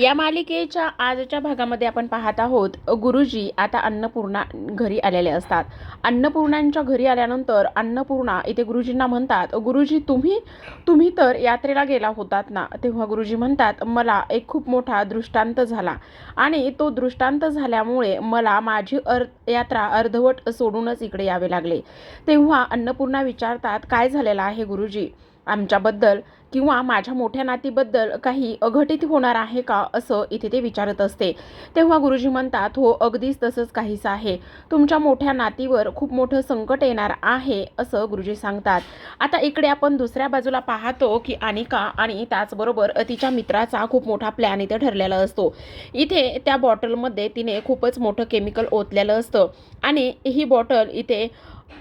या मालिकेच्या आजच्या भागामध्ये आपण पाहत आहोत गुरुजी आता अन्नपूर्णा घरी आलेले असतात. अन्नपूर्णांच्या घरी आल्यानंतर अन्नपूर्णा इथे गुरुजींना म्हणतात गुरुजी तुम्ही तुम्ही तर यात्रेला गेला होतात ना? तेव्हा गुरुजी म्हणतात मला एक खूप मोठा दृष्टांत झाला आणि तो दृष्टांत झाल्यामुळे मला माझी अर यात्रा अर्धवट सोडूनच इकडे यावे लागले. तेव्हा अन्नपूर्णा विचारतात काय झालेलं आहे गुरुजी? आमच्याबद्दल किंवा माझ्या मोठ्या नातीबद्दल काही अघटित होणार आहे का असं इथे ते विचारत असते. तेव्हा गुरुजी म्हणतात हो अगदीच तसंच काहीच आहे. तुमच्या मोठ्या नातीवर खूप मोठं संकट येणार आहे असं गुरुजी सांगतात. आता इकडे आपण दुसऱ्या बाजूला पाहतो की अनिका आणि त्याचबरोबर तिच्या मित्राचा खूप मोठा प्लॅन इथे ठरलेला असतो. इथे त्या बॉटलमध्ये तिने खूपच मोठं केमिकल ओतलेलं असतं आणि ही बॉटल इथे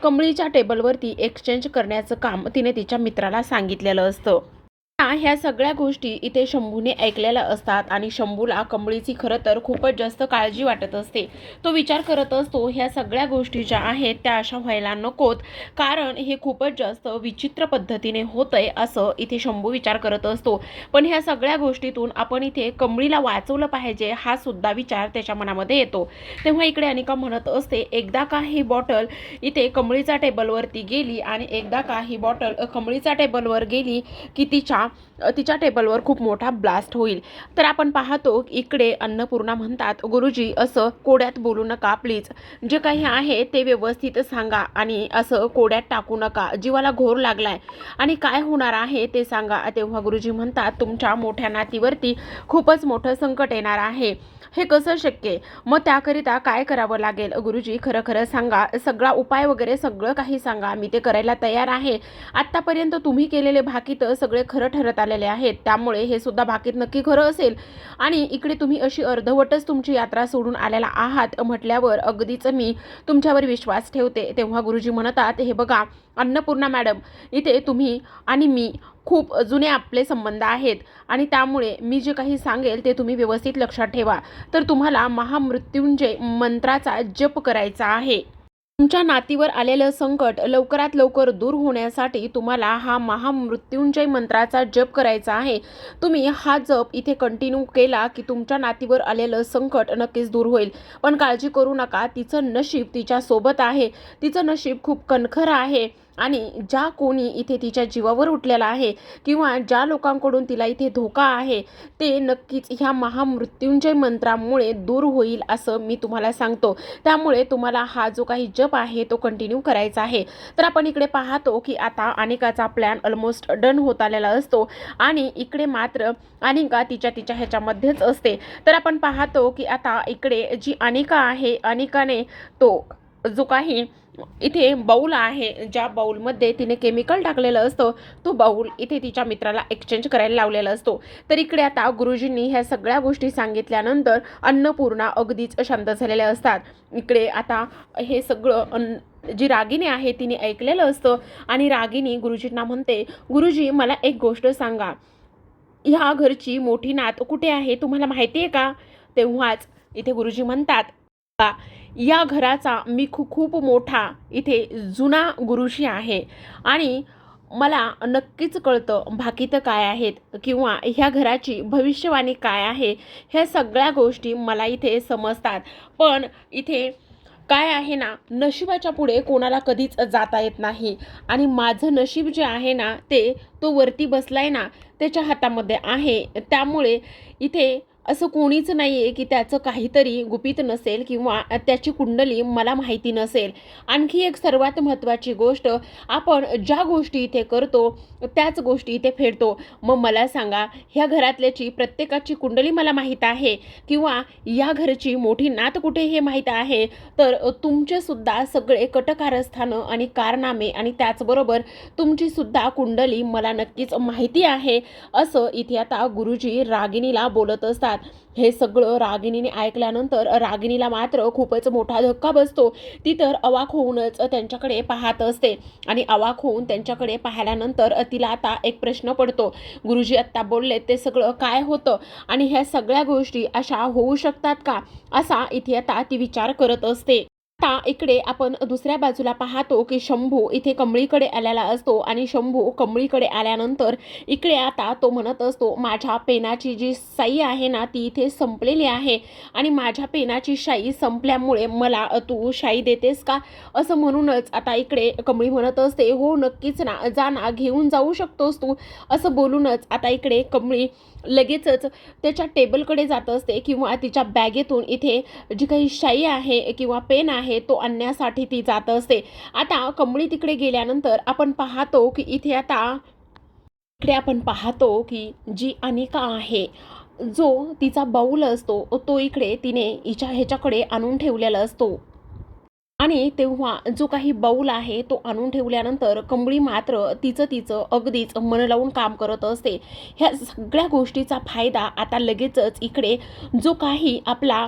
कमळीच्या टेबलवरती एक्सचेंज करण्याचं काम तिने तिच्या मित्राला सांगितलेलं असतं. ह्या सगळ्या गोष्टी इथे शंभूने ऐकलेल्या असतात आणि शंभूला कमळीची खरं तर खूपच जास्त काळजी वाटत असते. तो विचार करत असतो ह्या सगळ्या गोष्टी ज्या आहेत त्या अशा व्हायला नकोत. कारण हे खूपच जास्त विचित्र पद्धतीने होतंय असं इथे शंभू विचार करत असतो. पण ह्या सगळ्या गोष्टीतून आपण इथे कंबळीला वाचवलं पाहिजे हा सुद्धा विचार त्याच्या मनामध्ये येतो. तेव्हा इकडे अनिका म्हणत असते एकदा का ही बॉटल इथे कमळीच्या टेबलवरती गेली आणि एकदा का ही बॉटल अ, कमळीच्या टेबलवर गेली की तिच्या तिच्या टेबलवर खूप मोठा ब्लास्ट होईल. तर आपण पाहतो इकडे अन्नपूर्णा म्हणतात गुरुजी असं कोड्यात बोलू नका प्लीज जे काही आहे ते व्यवस्थित सांगा आणि असं कोड्यात टाकू नका. जीवाला घोर लागलाय. आणि काय होणार आहे ते सांगा. तेव्हा गुरुजी म्हणतात तुमच्या मोठ्या नातीवरती खूपच मोठं संकट येणार आहे. हे कसं शक्य मग त्याकरिता काय करावं लागेल? गुरुजी खरं खरं सांगा. सगळा उपाय वगैरे सगळं काही सांगा. मी ते करायला तयार आहे. आत्तापर्यंत तुम्ही केलेले भाकीत सगळे खरं ठरत आलेले आहेत. त्यामुळे हे सुद्धा भाकीत नक्की खरं असेल. आणि इकडे तुम्ही अशी अर्धवटच तुमची यात्रा सोडून आलेला आहात म्हटल्यावर अगदीच मी तुमच्यावर विश्वास ठेवते. तेव्हा गुरुजी म्हणतात हे बघा अन्नपूर्णा मॅडम इथे तुम्ही आणि मी खूप जुने आपले संबंध आहेत. आणि त्यामुळे मी जे काही सांगेल ते तुम्ही व्यवस्थित लक्षात ठेवा. तर तुम्हाला महामृत्युंजय मंत्राचा जप करायचा आहे. तुमच्या नातीवर आलेलं संकट लवकरात लवकर दूर होण्यासाठी तुम्हाला हा महामृत्युंजय मंत्राचा जप करायचा आहे. तुम्ही हा जप इथे कंटिन्यू केला की तुमच्या नातीवर आलेलं संकट नक्कीच दूर होईल. पण काळजी करू नका. तिचं नशीब तिच्यासोबत आहे. तिचं नशीब खूप कणखर आहे. आणि ज्या कोणी इथे तिच्या जीवावर उठलेला आहे किंवा ज्या लोकांकडून तिला इथे धोका आहे ते नक्कीच ह्या महामृत्युंजय मंत्रामुळे दूर होईल असं मी तुम्हाला सांगतो. त्यामुळे तुम्हाला हा जो काही जप आहे तो कंटिन्यू करायचा आहे. तर आपण इकडे पाहतो की आता अनिकाचा प्लॅन ऑलमोस्ट डन होत आलेला असतो आणि इकडे मात्र अनिका तिच्या तिच्या ह्याच्यामध्येच असते. तर आपण पाहतो की आता इकडे जी अनिका आहे अनिकाने तो जो काही इथे बाऊल आहे ज्या बाऊलमध्ये तिने केमिकल टाकलेलं असतं तो बाऊल इथे तिच्या मित्राला एक्सचेंज करायला लावलेला असतो. तर इकडे आता गुरुजींनी ह्या सगळ्या गोष्टी सांगितल्यानंतर अन्नपूर्णा अगदीच शांत झालेल्या असतात. इकडे आता हे सगळं अन्न जी रागिनी आहे तिने ऐकलेलं असतं आणि रागिनी गुरुजींना म्हणते गुरुजी मला एक गोष्ट सांगा. ह्या घरची मोठी नात कुठे आहे? तुम्हाला माहिती आहे का? तेव्हाच इथे गुरुजी म्हणतात "का या घराचा मी खूप खूप मोठा इथे जुना गुरुशी आहे. आणि मला नक्कीच कळतं भाकीत काय आहेत किंवा ह्या घराची भविष्यवाणी काय आहे ह्या सगळ्या गोष्टी मला इथे समजतात. पण इथे काय आहे ना नशिबाच्या पुढे कोणाला कधीच जाता येत नाही. आणि माझं नशीब जे आहे ना ते तो वरती बसलाय ना त्याच्या हातामध्ये आहे. त्यामुळे इथे असं कोणीच नाही आहे की त्याचं काहीतरी गुपित नसेल किंवा त्याची कुंडली मला माहिती नसेल. आणखी एक सर्वात महत्त्वाची गोष्ट आपण ज्या गोष्टी इथे करतो त्याच गोष्टी इथे फेडतो. मग मला सांगा ह्या घरातल्याची प्रत्येकाची कुंडली मला माहीत आहे? किंवा या घरची मोठी नात कुठे हे माहीत आहे? तर तुमचेसुद्धा सगळे कटकारस्थानं आणि कारनामे आणि त्याचबरोबर तुमचीसुद्धा कुंडली मला नक्कीच माहिती आहे असं इथे आता गुरुजी रागिणीला बोलत असतात. हे सगळं रागिणीने ऐकल्यानंतर रागिणीला मात्र खूपच मोठा धक्का बसतो. ती तर अवाक होऊनच त्यांच्याकडे पाहत असते आणि अवाक होऊन त्यांच्याकडे पाहिल्यानंतर तिला आता एक प्रश्न पडतो. गुरुजी आत्ता बोलले ते सगळं काय होतं? आणि ह्या सगळ्या गोष्टी अशा होऊ शकतात का? असा इथे आता ती विचार करत असते. आता इकडे आपण दुसऱ्या बाजूला पाहतो की शंभू इथे कमळीकडे आलेला असतो आणि शंभू कमळीकडे आल्यानंतर इकडे आता तो म्हणत असतो माझ्या पेनाची जी साई आहे ना ती इथे संपलेली आहे आणि माझ्या पेनाची शाई संपल्यामुळे मला तू शाई देतेस का? असं म्हणूनच आता इकडे कमळी म्हणत असते हो नक्कीच ना जा ना घेऊन जाऊ शकतोस तू. असं बोलूनच आता इकडे कमळी लगेचच त्याच्या टेबलकडे जात असते किंवा तिच्या बॅगेतून इथे जी काही शाई आहे किंवा पेन आहे तो आणण्यासाठी ती जात असते. आता कमळी तिकडे गेल्यानंतर आपण पाहतो की इथे आता इकडे आपण पाहतो की जी अनिका आहे जो तिचा बाऊल असतो तो इकडे तिने हिच्या ह्याच्याकडे आणून ठेवलेला असतो. आणि तेव्हा जो काही बाऊल आहे तो आणून ठेवल्यानंतर कंबळी मात्र तिचं तिचं अगदीच मन लावून काम करत असते. ह्या सगळ्या गोष्टीचा फायदा आता लगेचच इकडे जो काही आपला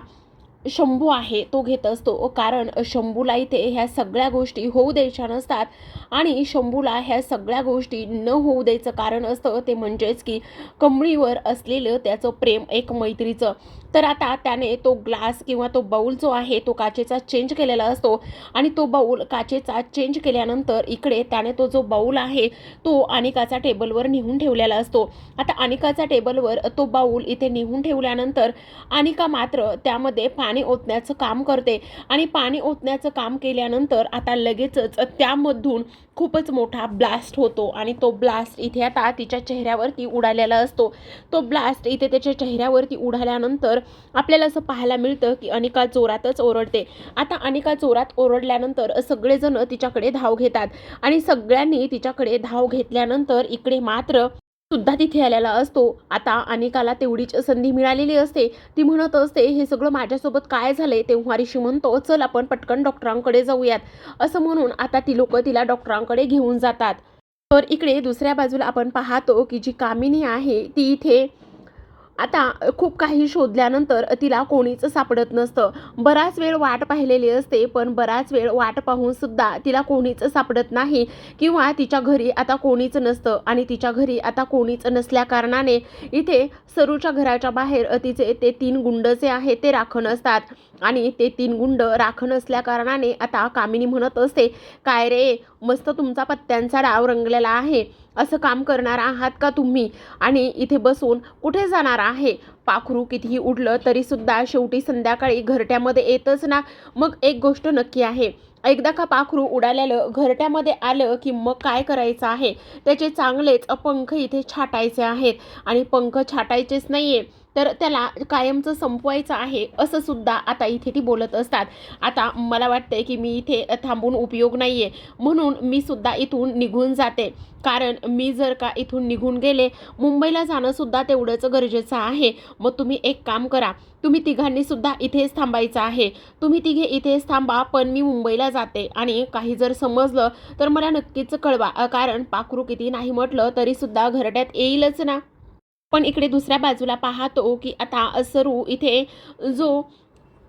शंभू आहे तो घेत असतो. कारण शंभूला इथे ह्या सगळ्या गोष्टी होऊ द्यायच्या नसतात आणि शंभूला ह्या सगळ्या गोष्टी न होऊ द्यायचं कारण असतं ते म्हणजेच की कमळीवर असलेलं त्याचं प्रेम एक मैत्रीचं. तर आता त्याने तो ग्लास किंवा तो बाऊल जो आहे तो काचेचा चेंज केलेला असतो आणि तो बाऊल काचेचा चेंज केल्यानंतर इकडे त्याने तो जो बाऊल आहे तो अनिकाचा टेबलवर नेऊन ठेवलेला असतो. आता अनिकाचा टेबलवर तो बाऊल इथे नेऊन ठेवल्यानंतर अनिका मात्र त्यामध्ये पाणी ओतण्याचं काम करते. आणि पाणी ओतण्याचं काम केल्यानंतर आता लगेचच त्यामधून खूपच मोठा ब्लास्ट होतो. आणि तो ब्लास्ट इथे आता तिच्या चेहऱ्यावरती उडालेला असतो. तो ब्लास्ट इथे त्याच्या चेहऱ्यावरती उडाल्यानंतर आपल्याला असं पाहायला मिळतं की अनिका जोरातच ओरडते. आता अनिका जोरात ओरडल्यानंतर सगळेजण तिच्याकडे धाव घेतात. आणि सगळ्यांनी तिच्याकडे धाव घेतल्यानंतर इकडे मात्र सुद्धा तिथे आलेला असतो. आता अनेकाला तेवढीच संधी मिळालेली असते. ती म्हणत असते हे सगळं माझ्यासोबत काय झालंय? तेव्हा ऋषी म्हणतो चल आपण पटकन डॉक्टरांकडे जाऊयात. असं म्हणून आता ती लोक तिला डॉक्टरांकडे घेऊन जातात. तर इकडे दुसऱ्या बाजूला आपण पाहतो की जी कामिनी आहे ती इथे आता खूप काही शोधल्यानंतर तिला कोणीच सापडत नसतं. बराच वेळ वाट पाहिलेली असते पण बराच वेळ वाट पाहून सुद्धा तिला कोणीच सापडत नाही किंवा तिच्या घरी आता कोणीच नसतं आणि तिच्या घरी आता कोणीच नसल्या कारणाने इथे सरूच्या घराच्या बाहेर तिचे ते तीन गुंड जे आहेत ते राखण असतात. आणि ते तीन गुंड राखण असल्या कारणाने आता कामिनी म्हणत असते काय रे मस्त तुमचा पत्त्यांचा डाव रंगलेला आहे. असं काम करणार आहात का तुम्ही? आणि इथे बसून कुठे जाणार आहे? पाखरू कितीही उडलं तरीसुद्धा शेवटी संध्याकाळी घरट्यामध्ये येतच ना. मग एक गोष्ट नक्की आहे. एकदा का पाखरू उडालेलं घरट्यामध्ये आलं की मग काय करायचं आहे? त्याचे चांगलेच पंख इथे छाटायचे आहेत. आणि पंख छाटायचेच नाही आहे तर त्याला कायमचं संपवायचं आहे असं सुद्धा आता इथे ती बोलत असतात. आता मला वाटतंय की मी इथे थांबून उपयोग नाही आहे म्हणून मी सुद्धा इथून निघून जाते. कारण मी जर का इथून निघून गेले मुंबईला जाणंसुद्धा तेवढंच गरजेचं आहे. मग तुम्ही एक काम करा. तुम्ही तिघांनी सुद्धा इथेच थांबायचं आहे. तुम्ही तिघे इथेच थांबा पण मी मुंबईला जाते. आणि काही जर समजलं तर मला नक्कीच कळवा. कारण पाखरू किती नाही म्हटलं तरीसुद्धा घरट्यात येईलच ना. पण इकडे दुसऱ्या बाजूला पाहतो की आता असरू इथे जो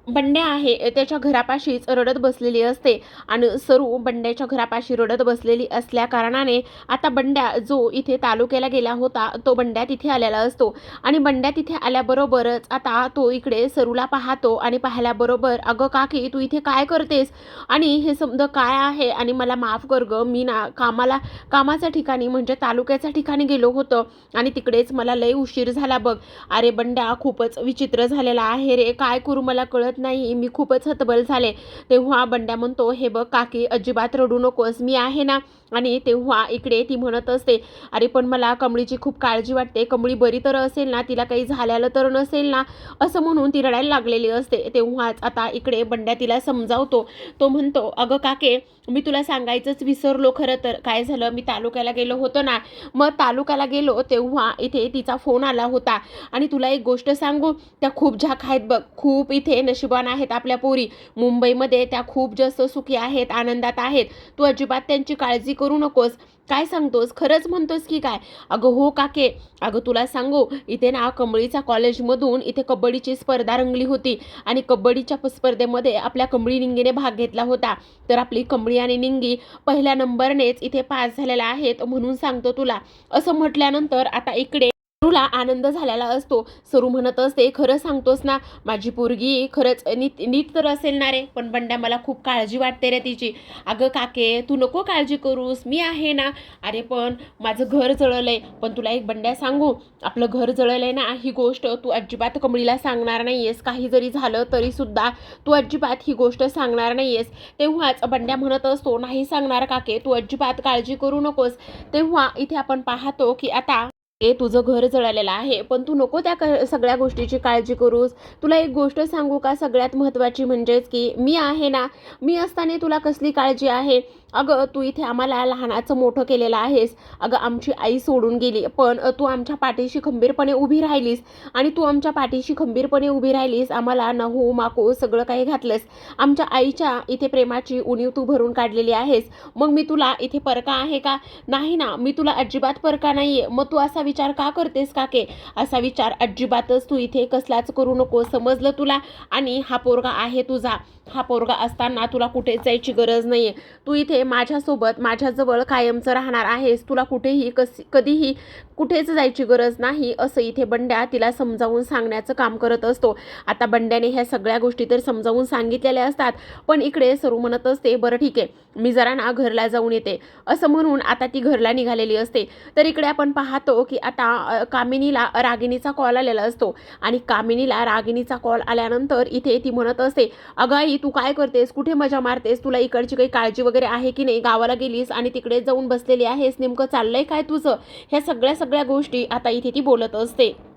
बंड्या आहे त्याच्या घरापाशीच रडत बसलेली असते आणि सरू बंड्याच्या घरापाशी रडत बसलेली असल्या कारणाने आता बंड्या जो इथे तालुक्याला गेला होता तो बंड्या तिथे आलेला असतो. आणि बंड्या तिथे आल्याबरोबरच आता तो इकडे सरूला पाहतो आणि पाहिल्याबरोबर अगं काकी तू इथे काय करतेस? आणि हे समजा काय आहे? आणि मला माफ कर गं मी ना कामाला कामाच्या ठिकाणी म्हणजे तालुक्याच्या ठिकाणी गेलो होतं आणि तिकडेच मला लय उशीर झाला बघ. अरे बंड्या खूपच विचित्र झालेला आहे रे काय करू मला कळत नाही. मी खूपच हतबल झाले. तेव्हा बंड्या म्हणतो हे बघ काकी अजिबात रडू नकोस. मी आहे ना? आणि तेव्हा इकडे ती म्हणत असते अरे पण मला कमळीची खूप काळजी वाटते. कमळी बरी तर असेल ना? तिला काही झाल्यालं तर नसेल ना? असं म्हणून ती रडायला लागलेली असते. तेव्हाच आता इकडे बंड्या तिला समजावतो. तो म्हणतो अगं काके मी तुला सांगायचंच विसरलो खरं तर. काय झालं? मी तालुक्याला गेलो होतो ना? मग तालुक्याला गेलो तेव्हा इथे तिचा फोन आला होता. आणि तुला एक गोष्ट सांगू? त्या खूप झाक आहेत बघ. खूप इथे नशिबान आहेत आपल्या पोरी. मुंबईमध्ये त्या खूप जास्त सुखी आहेत आनंदात आहेत. तू अजिबात त्यांची काळजी करू नकोस. काय सांगतोस? खरंच म्हणतोस की काय? अगं हो काके. अगं तुला सांगू इथे ना कमळीच्या कॉलेजमधून इथे कबड्डीची स्पर्धा रंगली होती आणि कबड्डीच्या स्पर्धेमध्ये आपल्या कमळी निंगीने भाग घेतला होता. तर आपली कमळी आणि निंगी पहिल्या नंबरनेच इथे पास झालेल्या आहेत म्हणून सांगतो तुला. असं म्हटल्यानंतर आता इकडे सरूला आनंद झालेला असतो. सरू म्हणत असते खरं सांगतोस ना माझी पोरगी खरंच नीट नीट तर असेल ना रे पण बंड्या मला खूप काळजी वाटते रे तिची. अगं काके तू नको काळजी करूस मी आहे ना. अरे पण माझं घर जळलं आहे पण तुला एक बंड्या सांगू आपलं घर जळलं आहे ना ही गोष्ट तू अजिबात कमळीला सांगणार नाही आहेस काही जरी झालं तरीसुद्धा तू अजिबात ही गोष्ट सांगणार नाही आहेस तेव्हाच बंड्या म्हणत असतो नाही सांगणार काके तू अजिबात काळजी करू नकोस. तेव्हा इथे आपण पाहतो की आता ए तुझं घर जळालेलं आहे पण तू नको त्या क सगळ्या गोष्टीची काळजी करूस. तुला एक गोष्ट सांगू का? सगळ्यात महत्त्वाची म्हणजेच की मी आहे ना मी असताना तुला कसली काळजी आहे? अगं तू इथे आम्हाला लहानाचं मोठं केलेलं आहेस. अगं आमची आई सोडून गेली पण तू आमच्या पाठीशी खंबीरपणे उभी राहिलीस. आणि तू आमच्या पाठीशी खंबीरपणे उभी राहिलीस आम्हाला नहू माको सगळं काही घातलंस. आमच्या आईच्या इथे प्रेमाची उणीव तू भरून काढलेली आहेस. मग मी तुला इथे परका आहे का? नाही ना मी तुला अजिबात परका नाही आहे मग तू असा विचार का करतेस काके? असा विचार अजिबातच तू इथे कसलाच करू नको समजलं तुला? आणि हा पोरगा आहे तुझा. हा पोरगा असताना तुला कुठेच जायची गरज नाही आहे तू इथे माझ्यासोबत माझ्याजवळ कायमचं राहणार आहेस. तुला कुठेही कस कधीही कुठेच जायची गरज नाही असं इथे बंड्या तिला समजावून सांगण्याचं काम करत असतो. आता बंड्याने ह्या सगळ्या गोष्टी तर समजावून सांगितलेल्या असतात पण इकडे सरू म्हणत असते बरं ठीक आहे मी जरा ना घरला जाऊन येते. असं म्हणून आता ती घरला निघालेली असते. तर इकडे आपण पाहतो की आता कामिनीला रागिणीचा कॉल आलेला असतो. आणि कामिनीला रागिणीचा कॉल आल्यानंतर इथे ती म्हणत असते अगं आई तू काय करतेस? कुठे मजा मारतेस? तुला इकडची काही काळजी वगैरे आहे की नाही गावाला गेलीस आणि तिकडे जाऊन बसलेली आहेस नेमकं चाललंय काय तुझं? ह्या सगळ्या सगळ्या गोष्टी आता इथे ती बोलत असते.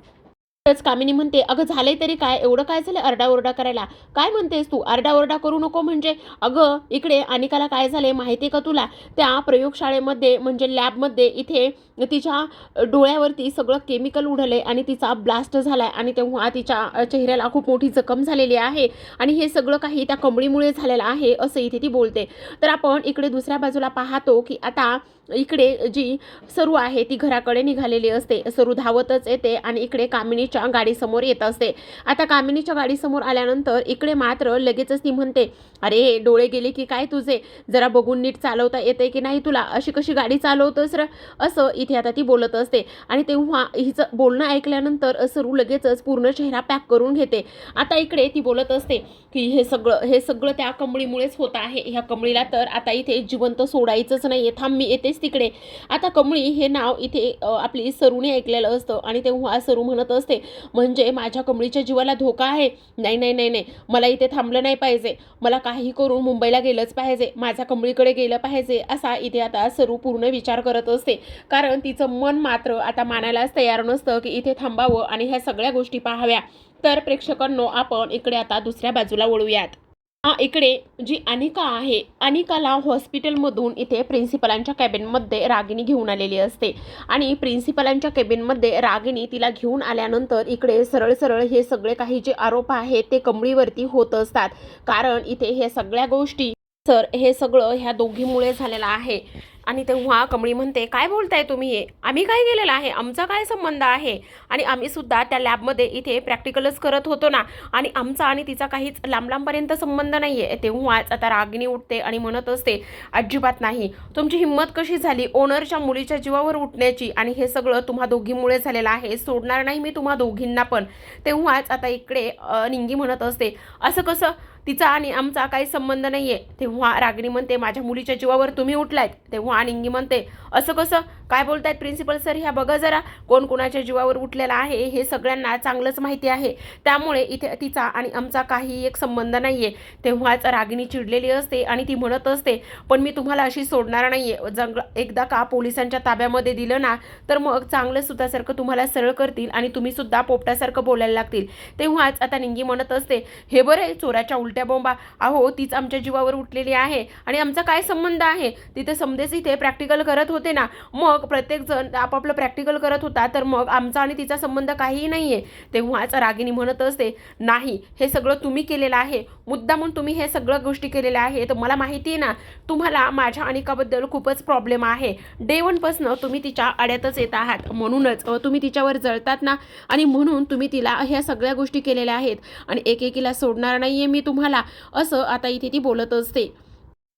तरच कामिनी म्हणते अगं झालंय तरी काय? एवढं काय झालं अरडाओरडा करायला? काय म्हणतेस तू? अरडाओरडा करू नको म्हणजे? अगं इकडे अनिकाला काय झालंय माहिती आहे का तुला? त्या प्रयोगशाळेमध्ये म्हणजे लॅबमध्ये इथे तिच्या डोळ्यावरती सगळं केमिकल उडलंय आणि तिचा ब्लास्ट झालाय आणि तेव्हा तिच्या चेहऱ्याला खूप मोठी जखम झालेली आहे आणि हे सगळं काही त्या कमळीमुळे झालेलं आहे असं इथे ती बोलते. तर आपण इकडे दुसऱ्या बाजूला पाहतो की आता इकडे जी सरू आहे ती घराकडे निघालेली असते. सरू धावतच येते आणि इकडे कामिनीच्या गाडीसमोर येत असते. आता कामिनीच्या गाडीसमोर आल्यानंतर इकडे मात्र लगेचच ती म्हणते अरे डोळे गेले की काय तुझे? जरा बघून नीट चालवता येते की नाही तुला? अशी कशी गाडी चालवतोस र? असं इथे आता ती बोलत असते. आणि तेव्हा हिचं बोलणं ऐकल्यानंतर सरू लगेचच पूर्ण चेहरा पॅक करून घेते. आता इकडे ती बोलत असते की हे सगळं हे सगळं त्या कमळीमुळेच होत आहे. ह्या कमळीला तर आता इथे जिवंत सोडायचंच नाही आहे थांब मी येते येतेच तिकडे. आता कमळी हे नाव इथे आपली सरूने ऐकलेलं असतं आणि तेव्हा सरू म्हणत असते म्हणजे माझ्या कमळीच्या जीवाला धोका आहे? नाही नाही नाही नाही. मला इथे थांबलं नाही पाहिजे. मला काही करून मुंबईला गेलंच पाहिजे. माझ्या कमळीकडे गेलं पाहिजे. असा इथे आता सरू पूर्ण विचार करत असते. कारण तिचं मन मात्र आता मानायलाच तयार नसतं की इथे थांबावं आणि ह्या सगळ्या गोष्टी पाहाव्या. तर प्रेक्षकांनो आपण इकडे आता दुसऱ्या बाजूला वळूयात. इकडे जी अनिका आहे अनिकाला हॉस्पिटलमधून इथे प्रिन्सिपलांच्या कॅबिनमध्ये रागिणी घेऊन आलेली असते. आणि प्रिन्सिपलांच्या कॅबिनमध्ये रागिणी तिला घेऊन आल्यानंतर इकडे सरळ सरळ हे सगळे काही जे आरोप आहेत ते कमळीवरती होत असतात. कारण इथे हे सगळ्या गोष्टी सर हे सगळं ह्या दोघीमुळे झालेलं आहे. आणि तेव्हा कमळी म्हणते काय बोलताय तुम्ही हे? आम्ही काय केलेलं आहे? आमचा काय संबंध आहे? आणि आम्ही सुद्धा त्या लॅबमध्ये इथे प्रॅक्टिकलच करत होतो ना. आणि आमचा आणि तिचा काहीच लांब लांबपर्यंत संबंध नाही आहे तेव्हाच आता रागिणी उठते आणि म्हणत असते अजिबात नाही. तुमची हिंमत कशी झाली ओनरच्या मुलीच्या जीवावर उठण्याची? आणि हे सगळं तुम्हा दोघीमुळे झालेलं आहे. सोडणार नाही मी तुम्हा दोघींना पण. तेव्हाच आता इकडे निंगी म्हणत असते असं कसं? तिचा आणि आमचा काही संबंध नाही आहे तेव्हा रागिणी म्हणते माझ्या मुलीच्या जीवावर तुम्ही उठलायत. तेव्हा निंगी म्हणते असं कसं? काय बोलतायत प्रिन्सिपल सर ह्या बघा जरा कोण कोणाच्या जीवावर उठलेला आहे हे सगळ्यांना चांगलंच माहिती आहे. त्यामुळे इथे तिचा आणि आमचा काही एक संबंध नाही आहे तेव्हाच रागिनी चिडलेली असते आणि ती म्हणत असते पण मी तुम्हाला अशी सोडणार नाही आहे जंग एकदा का पोलिसांच्या ताब्यामध्ये दिलं ना तर मग चांगलं सुद्धासारखं तुम्हाला सरळ करतील आणि तुम्ही सुद्धा पोपटासारखं बोलायला लागतील. तेव्हाच आता निंगी म्हणत असते हे बरं आहे चोराच्या उलट्या बोंबा. अहो तीच आमच्या जीवावर उठलेली आहे आणि आमचा काय संबंध आहे? तिथे समजेच इथे प्रॅक्टिकल करत होते ना. मग मग प्रत्येकजण आपापलं प्रॅक्टिकल करत होता तर मग आमचा आणि तिचा संबंध काहीही नाही आहे तेव्हाच रागिनी म्हणत असते नाही हे सगळं तुम्ही केलेलं आहे. मुद्दा म्हणून तुम्ही हे सगळं गोष्टी केलेल्या आहेत मला माहिती आहे ना तुम्हाला माझ्या अनिकाबद्दल खूपच प्रॉब्लेम आहे. डे वनपासनं तुम्ही तिच्या आड्यातच येत आहात. म्हणूनच तुम्ही तिच्यावर जळतात ना आणि म्हणून तुम्ही तिला ह्या सगळ्या गोष्टी केलेल्या आहेत. आणि एकेकीला सोडणार नाही आहे मी तुम्हाला असं आता इथे ती बोलत असते.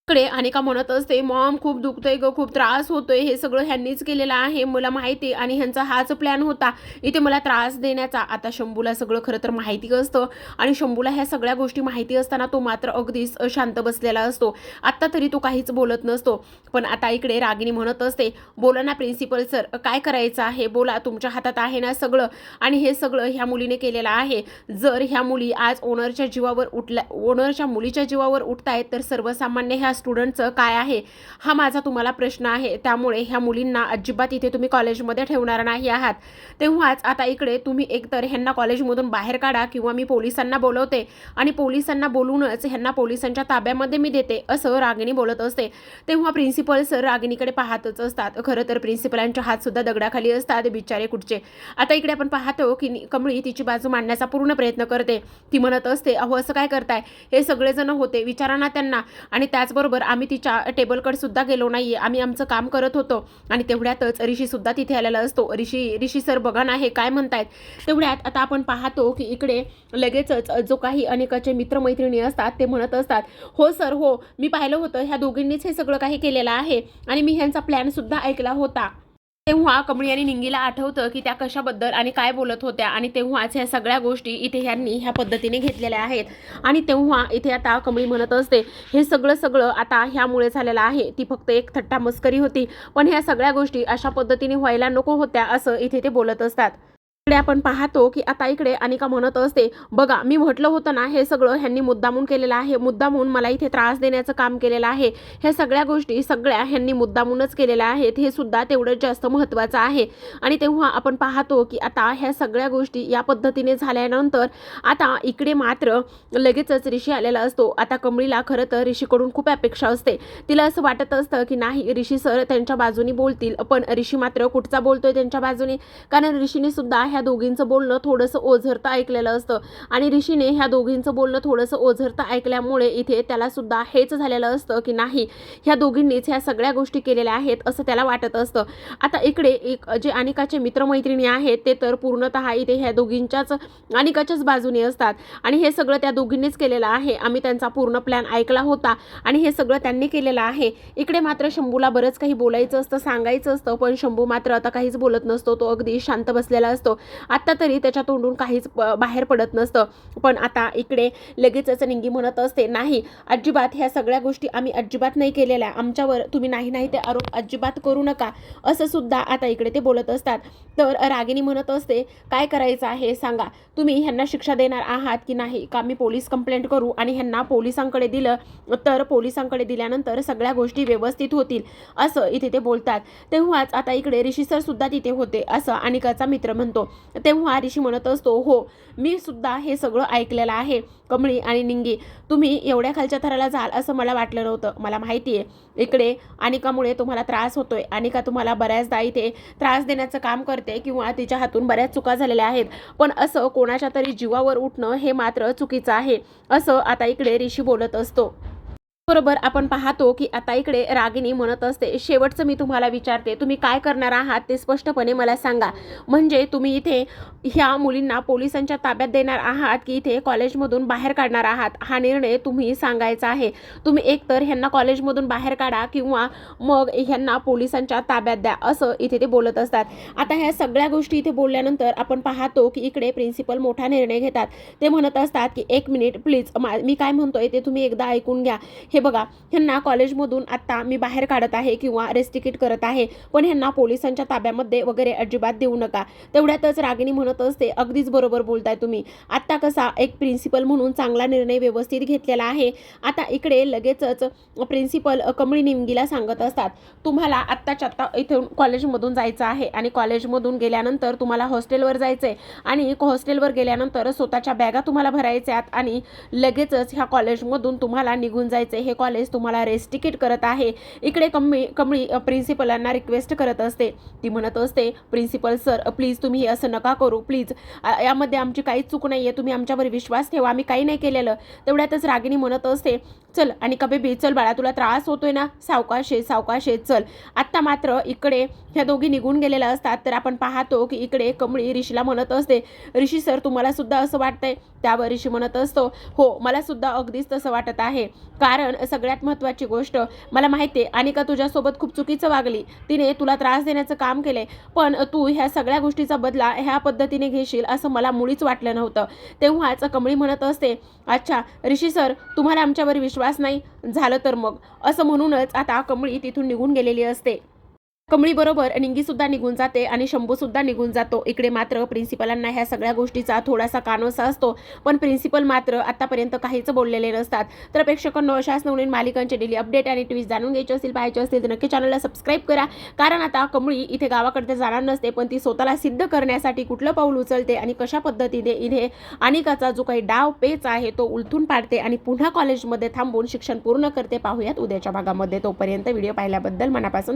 कडे अनेका म्हणत असते मॉम खूप दुखतोय ग खूप त्रास होतोय. हे सगळं ह्यांनीच केलेलं आहे मला माहिती आणि ह्यांचा हाच प्लॅन होता इथे मला त्रास देण्याचा. आता शंभूला सगळं खरं तर माहिती असतं. आणि शंभूला ह्या सगळ्या गोष्टी माहिती असताना तो मात्र अगदीच शांत बसलेला असतो. आत्ता तरी तो काहीच बोलत नसतो. पण आता इकडे रागिनी म्हणत असते बोला ना प्रिन्सिपल सर काय करायचं आहे? बोला तुमच्या हातात आहे ना सगळं. आणि हे सगळं ह्या मुलीने केलेलं आहे. जर ह्या मुली आज ओनरच्या जीवावर उठल्या ओनरच्या मुलीच्या जीवावर उठतायत तर सर्वसामान्य ह्या स्टुडंटचं काय आहे हा माझा तुम्हाला प्रश्न आहे. त्यामुळे ह्या मुलींना अजिबात इथे तुम्ही कॉलेजमध्ये ठेवणार नाही आहात. तेव्हाच आता इकडे तुम्ही एकतर ह्यांना कॉलेजमधून बाहेर काढा किंवा मी पोलिसांना बोलवते आणि पोलिसांना बोलूनच ह्यांना पोलिसांच्या ताब्यामध्ये मी देते असं रागिणी बोलत असते. तेव्हा प्रिन्सिपल सर रागिणीकडे पाहतच असतात. खरं तर प्रिन्सिपलांचे हातसुद्धा दगडाखाली असतात बिचारे कुठचे. आता इकडे आपण पाहतो की कमळी तिची बाजू मांडण्याचा पूर्ण प्रयत्न करते. ती म्हणत असते अहो असं काय करताय? हे सगळेजण होते विचारा ना त्यांना. आणि त्याचबरोबर आम्ही तिच्या टेबलकडे सुद्धा गेलो नाही आम्ही आमचं काम करत होतो आणि तेवढ्यातच ऋषी सुद्धा तिथे आलेला असतो. ऋषी ऋषी सर बघा ना हे काय म्हणतायत. तेवढ्यात आता आपण पाहतो की इकडे लगेचच जो काही अनेकाचे मित्रमैत्रिणी असतात ते म्हणत असतात हो सर हो मी पाहिलं होतं ह्या दोघींनीच हे सगळं काही केलेलं आहे आणि मी ह्यांचा प्लॅनसुद्धा ऐकला होता. तेव्हा कमळी आणि निंगीला आठवतं की त्या कशाबद्दल आणि काय बोलत होत्या. आणि तेव्हाच ह्या सगळ्या गोष्टी इथे ह्यांनी ह्या पद्धतीने घेतलेल्या आहेत. आणि तेव्हा इथे आता कमळी म्हणत असते हे सगळं सगळं आता ह्यामुळे झालेलं आहे. ती फक्त एक थट्टा मस्करी होती. पण ह्या सगळ्या गोष्टी अशा पद्धतीने व्हायला नको होत्या असं इथे ते बोलत असतात. इकडे आपण पाहतो की आता इकडे अनिका म्हणत असते बघा मी म्हटलं होतं ना हे सगळं ह्यांनी मुद्दामून केलेलं आहे. मुद्दामून मला इथे त्रास देण्याचं काम केलेलं आहे. ह्या सगळ्या गोष्टी सगळ्या ह्यांनी मुद्दामूनच केलेल्या आहेत. हे सुद्धा तेवढंच जास्त महत्त्वाचं आहे. आणि तेव्हा आपण पाहतो की आता ह्या सगळ्या गोष्टी या पद्धतीने झाल्यानंतर आता इकडे मात्र लगेचच ऋषी आलेला असतो. आता कमळीला खरं तर ऋषीकडून खूप अपेक्षा असते. तिला असं वाटत असतं की नाही ऋषी सर त्यांच्या बाजूनी बोलतील पण ऋषी मात्र कुठचा बोलतोय त्यांच्या बाजूने? कारण ऋषीने सुद्धा ह्या ह्या दोघींचं बोलणं थोडंसं ओझरता ऐकलेलं असतं. आणि ऋषीने ह्या दोघींचं बोलणं थोडंसं ओझरता ऐकल्यामुळे इथे त्याला सुद्धा हेच झालेलं असतं की नाही ह्या दोघींनीच ह्या सगळ्या गोष्टी केलेल्या आहेत असं त्याला वाटत असतं. आता इकडे एक जे अनिकाचे मित्रमैत्रिणी आहेत ते तर पूर्णतः इथे ह्या दोघींच्याच अनिकाच्याच बाजूने असतात. आणि हे सगळं त्या दोघींनीच केलेलं आहे. आम्ही त्यांचा पूर्ण प्लॅन ऐकला होता आणि हे सगळं त्यांनी केलेलं आहे. इकडे मात्र शंभूला बरंच काही बोलायचं असतं सांगायचं असतं पण शंभू मात्र आता काहीच बोलत नसतो. तो अगदी शांत बसलेला असतो. आत्ता तरी त्याच्या तोंडून काहीच प- बाहेर पडत नसतं. पण आता इकडे लगेचच निंगी म्हणत असते नाही अजिबात ह्या सगळ्या गोष्टी आम्ही अजिबात नाही केलेल्या. आमच्यावर तुम्ही नाही नाही ते आरोप अजिबात करू नका. असं सुद्धा आता इकडे ते बोलत असतात. तर रागिनी म्हणत असते काय करायचं आहे? सांगा. तुम्ही ह्यांना शिक्षा देणार आहात की नाही? का मी पोलीस कंप्लेंट करू? आणि ह्यांना पोलिसांकडे दिलं तर पोलिसांकडे दिल्यानंतर सगळ्या गोष्टी व्यवस्थित होतील असं इथे ते बोलतात. तेव्हाच आता इकडे ऋषी सुद्धा तिथे होते असं अनिकाचा मित्र म्हणतो. तेव्हा ऋषी म्हणत असतो हो मी सुद्धा हे सगळं ऐकलेलं आहे कमळी आणि निंगी. तुम्ही एवढ्या खालच्या थराला जाल असं मला वाटलं नव्हतं. मला माहिती आहे इकडे अनिकामुळे तुम्हाला त्रास होतोय. अनिका तुम्हाला बऱ्याचदा इथे त्रास देण्याचं काम करते किंवा तिच्या हातून बऱ्याच चुका झालेल्या आहेत. पण असं कोणाच्या तरी जीवावर उठणं हे मात्र चुकीचं आहे असं आता इकडे ऋषी बोलत असतो. बरोबर आपण पाहतो की आता इकडे रागिनी म्हणत असते शेवटचं मी तुम्हाला विचारते तुम्ही काय करणार आहात ते स्पष्टपणे मला सांगा. म्हणजे तुम्ही इथे ह्या मुलींना पोलिसांच्या ताब्यात देणार आहात की इथे कॉलेजमधून बाहेर काढणार आहात? हा निर्णय तुम्ही सांगायचा आहे. तुम्ही एकतर ह्यांना कॉलेजमधून बाहेर काढा किंवा मग ह्यांना पोलिसांच्या ताब्यात द्या असं इथे ते बोलत असतात. आता ह्या सगळ्या गोष्टी इथे बोलल्यानंतर आपण पाहतो की इकडे प्रिन्सिपल मोठा निर्णय घेतात. ते म्हणत असतात की एक मिनिट प्लीज मी काय म्हणतोय ते तुम्ही एकदा ऐकून घ्या. हे हे बघा ह्यांना कॉलेजमधून आत्ता मी बाहेर काढत आहे किंवा रेस्टिकेट करत आहे पण ह्यांना पोलिसांच्या ताब्यामध्ये वगैरे अजिबात देऊ नका. तेवढ्यातच रागिनी म्हणत असते अगदीच बरोबर बोलताय तुम्ही. आत्ता कसा एक प्रिन्सिपल म्हणून चांगला निर्णय व्यवस्थित घेतलेला आहे. आता इकडे लगेचच प्रिन्सिपल कमळी निमगीला सांगत असतात तुम्हाला आत्ताच्या आत्ता इथून कॉलेजमधून जायचं आहे आणि कॉलेजमधून गेल्यानंतर तुम्हाला हॉस्टेलवर जायचं आहे आणि हॉस्टेलवर गेल्यानंतर स्वतःच्या बॅगा तुम्हाला भरायच्या आहेत आणि लगेचच ह्या कॉलेजमधून तुम्हाला निघून जायचं आहे हे कॉलेज तुम्हाला रेस्टिकेट करत आहे. इकडे कमी कमळी प्रिन्सिपलांना रिक्वेस्ट करत असते. ती म्हणत असते प्रिन्सिपल सर प्लीज तुम्ही हे असं नका करू प्लीज यामध्ये आमची काहीच चूक नाही आहे तुम्ही आमच्यावर विश्वास ठेवा. आम्ही काही नाही केलेलं. तेवढ्यातच रागिनी म्हणत असते चल आणि का बेबी चल बाळा तुला त्रास होतोय ना? सावकाश आहे सावकाश आहे चल. आत्ता मात्र इकडे ह्या दोघी निघून गेलेल्या असतात. तर आपण पाहतो की इकडे कमळी ऋषीला म्हणत असते ऋषी सर तुम्हाला सुद्धा असं वाटतंय? त्यावर ऋषी म्हणत असतो हो मला सुद्धा अगदीच तसं वाटत आहे. कारण सगळ्यात महत्त्वाची गोष्ट मला माहिती आहे अनिका तुझ्यासोबत खूप चुकीचं वागली. तिने तुला त्रास देण्याचं काम केले पण तू ह्या सगळ्या गोष्टीचा बदला ह्या पद्धतीने घेशील असं मला मुळीच वाटलं नव्हतं. तेव्हाच कमळी म्हणत असते अच्छा ऋषी सर तुम्हाला आमच्यावर विश्वास नाही? झालं तर मग. असं म्हणूनच आता कमळी तिथून निघून गेलेली असते. कमळीबरोबर निंगीसुद्धा निघून जाते आणि शंभूसुद्धा निघून जातो. इकडे मात्र प्रिन्सिपलांना ह्या सगळ्या गोष्टीचा थोडासा कानोसा असतो. पण प्रिन्सिपल मात्र आतापर्यंत काहीच बोललेले नसतात. तर प्रेक्षकांनो अशाच नवीन मालिकांचे डेली अपडेट आणि ट्विस्ट जाणून घ्यायचे असतील पाहायचे असतील तर नक्की चॅनलला सबस्क्राईब करा. कारण आता कमळी इथे गावाकडे जाणार नसते पण ती स्वतःला सिद्ध करण्यासाठी कुठलं पाऊल उचलते आणि कशा पद्धतीने इथे अनिकाचा जो काही डाव पेच आहे तो उलथून पाडते आणि पुन्हा कॉलेजमध्ये थांबून शिक्षण पूर्ण करते. पाहूयात उद्याच्या भागामध्ये. तोपर्यंत व्हिडिओ पाहिल्याबद्दल मनापासून